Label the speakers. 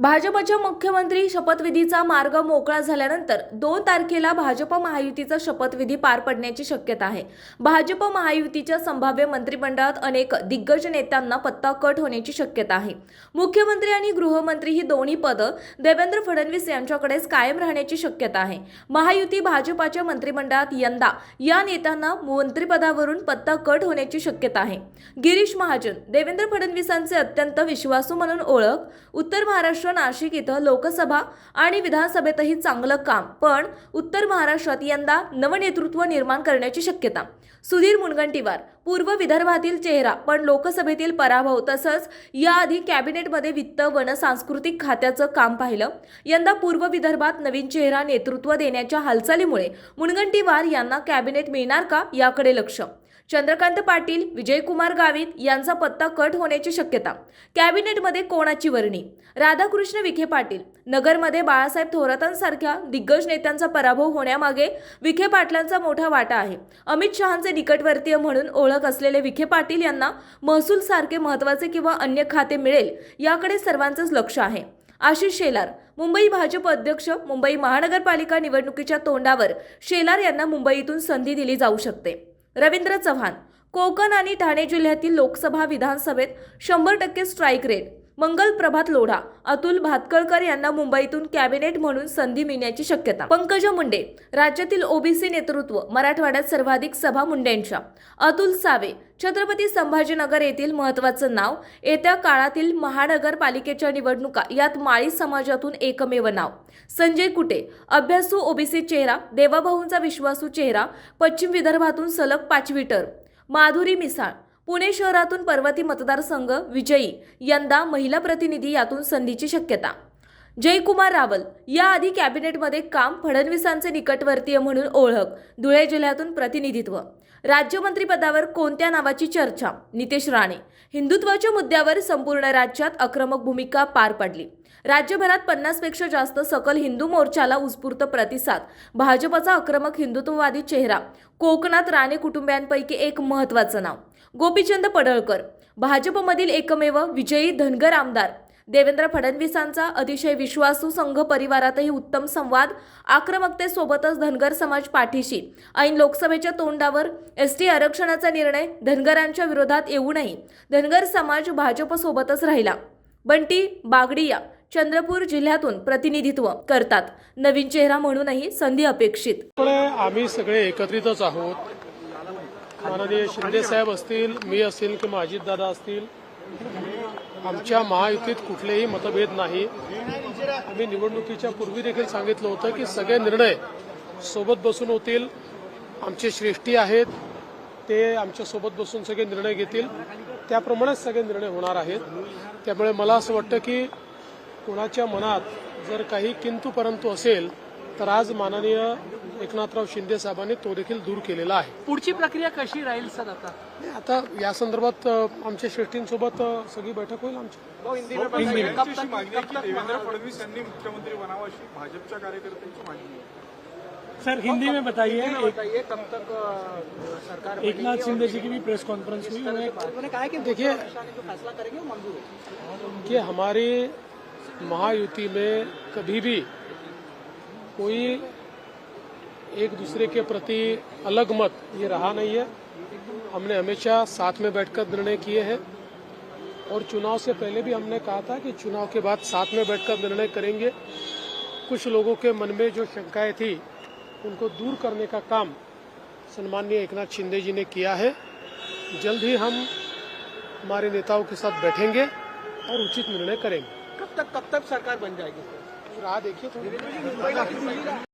Speaker 1: भाजपच्या मुख्यमंत्री शपथविधीचा मार्ग मोकळा झाल्यानंतर दोन तारखेला भाजप महायुतीचा शपथविधी पार पडण्याची शक्यता आहे. भाजप महायुतीच्या संभाव्य मंत्रिमंडळात अनेक दिग्गज नेत्यांना पत्ता कट होण्याची शक्यता आहे. मुख्यमंत्री आणि गृहमंत्री ही दोन्ही पदं देवेंद्र फडणवीस यांच्याकडेच कायम राहण्याची शक्यता आहे. महायुती भाजपाच्या मंत्रिमंडळात यंदा या नेत्यांना मंत्रिपदावरून पत्ता कट होण्याची शक्यता आहे. गिरीश महाजन देवेंद्र फडणवीसांचे अत्यंत विश्वासू म्हणून ओळख उत्तर महाराष्ट्र नाशिक इथं लोकसभा आणि विधानसभेतही चांगलं काम पण उत्तर महाराष्ट्रात यंदा नवनेतृत्व निर्माण करण्याची शक्यता. सुधीर मुनगंटीवार पूर्व विदर्भातील चेहरा पण लोकसभेतील पराभव तसंच याआधी कॅबिनेटमध्ये वित्त वन सांस्कृतिक खात्याचं काम पाहिलं. यंदा पूर्व विदर्भात नवीन चेहरा नेतृत्व देण्याच्या हालचालीमुळे मुनगंटीवार यांना कॅबिनेट मिळणार का याकडे लक्ष? चंद्रकांत पाटील विजयकुमार गावित यांचा पत्ता कट होण्याची शक्यता. कॅबिनेटमध्ये कोणाची वर्णी? राधाकृष्ण विखे पाटील. नगरमध्ये बाळासाहेब थोरातांसारख्या दिग्गज नेत्यांचा पराभव होण्यामागे विखे पाटलांचा मोठा वाटा आहे. अमित शहांचे निकटवर्तीय म्हणून ओळख असलेले विखे पाटील यांना महसूल सारखे महत्त्वाचे किंवा अन्य खाते मिळेल याकडे सर्वांचंच लक्ष आहे. आशिष शेलार. मुंबई भाजप अध्यक्ष मुंबई महानगरपालिका निवडणुकीच्या तोंडावर शेलार यांना मुंबईतून संधी दिली जाऊ शकते. रवींद्र चव्हाण कोकण आणि ठाणे जिल्ह्यातील लोकसभा विधानसभेत शंभर टक्के स्ट्राईक रेट मंगल प्रभात लोढा अतुल भातकळकर यांना मुंबईतून कॅबिनेट म्हणून संधी मिळण्याची शक्यता. पंकज मुंडे राज्यातील ओबीसी नेतृत्व मराठवाड्यात सर्वाधिक सभा मुंडेंच्या. अतुल सावे छत्रपती संभाजीनगर येथील महत्वाचं नाव येत्या काळातील महानगरपालिकेच्या निवडणुका यात माळी समाजातून एकमेव नाव. संजय कुटे अभ्यासू ओबीसी चेहरा देवाभाऊंचा विश्वासू चेहरा पश्चिम विदर्भातून सलग पाचवी टर माधुरी मिसाळ पुणे शहरातून पर्वती मतदारसंघ विजयी यंदा महिला प्रतिनिधी यातून संधीची शक्यता. जयकुमार रावल याआधी कॅबिनेटमध्ये काम फडणवीसांचे निकटवर्तीय म्हणून ओळख धुळे जिल्ह्यातून प्रतिनिधित्व राज्यमंत्रीपदावर कोणत्या नावाची चर्चा? नितेश राणे. हिंदुत्वाच्या मुद्द्यावर संपूर्ण राज्यात आक्रमक भूमिका पार पडली. राज्यभरात पन्नासपेक्षा जास्त सकल हिंदू मोर्चाला उत्स्फूर्त प्रतिसाद. भाजपचा आक्रमक हिंदुत्ववादी चेहरा. कोकणात राणे कुटुंबियांपैकी एक महत्वाचं नाव. गोपीचंद पडळकर. भाजपमधील एकमेव विजयी धनगर आमदार. देवेंद्र फडणवीसांचा अतिशय विश्वासू संघ परिवारातही उत्तम संवाद आक्रमकतेसोबतच धनगर समाज पाठीशी. ऐन लोकसभेच्या तोंडावर एस टी आरक्षणाचा निर्णय धनगरांच्या विरोधात येऊ नये. धनगर समाज भाजपसोबतच राहिला. बंटी बागडिया चंद्रपूर जिल्ह्यातून प्रतिनिधित्व करतात. नवीन चेहरा म्हणूनही संधी अपेक्षित.
Speaker 2: आम्ही सगळे एकत्रितच आहोत. माननीय शिंदे साहेब असतील मी असेल किंवा अजितदादा असतील आमच्या महायुतीत कुठलेही मतभेद नाही. आम्ही निवडणुकीच्या पूर्वी देखील सांगितलं होतं की सगळे निर्णय सोबत बसून होतील. आमचे श्रेष्ठी आहेत. ते आमच्यासोबत बसून सगळे निर्णय घेतील. त्याप्रमाणेच सगळे निर्णय होणार आहेत. त्यामुळे मला असं वाटतं की कोणाच्या मनात जर काही किंतू परंतु असेल तर आज माननीय एकनाथराव शिंदे साहेबांनी तो देखील दूर केलेला आहे.
Speaker 3: पुढची प्रक्रिया कशी राहील सर आता?
Speaker 2: आता या संदर्भात आमच्या श्रेष्ठींसोबत सगळी बैठक होईल आमची.
Speaker 3: कब तक-
Speaker 4: मागणी आहे की देवेंद्र फडणवीस यांनी मुख्यमंत्री बनावं अशी भाजपच्या कार्यकर्त्यांची मागणी आहे.
Speaker 5: सर हिंदी में बताइए
Speaker 3: कब तक सरकार
Speaker 5: एक नाथ शिंदे जी की भी प्रेस कॉन्फ्रेंस हुई
Speaker 3: उन्होंने कहा है कि
Speaker 2: देखिए
Speaker 3: जो फैसला करेंगे वो मंजूर होगा
Speaker 2: कि हमारी महायुति में कभी भी कोई एक दूसरे के प्रति अलग मत। ये रहा नहीं है। हमने हमेशा साथ में बैठकर निर्णय किए हैं। और चुनाव से पहले भी हमने कहा था कि चुनाव के बाद साथ में बैठकर निर्णय करेंगे। कुछ लोगों के मन में जो शंकाएँ थी उनको दूर करने का काम सम्माननीय एकनाथ शिंदे जी ने किया है। जल्द ही हम हमारे नेताओं के साथ बैठेंगे और उचित निर्णय करेंगे।
Speaker 3: कब तक कब तक सरकार बन जाएगी?
Speaker 2: राह देखिए। थोड़ी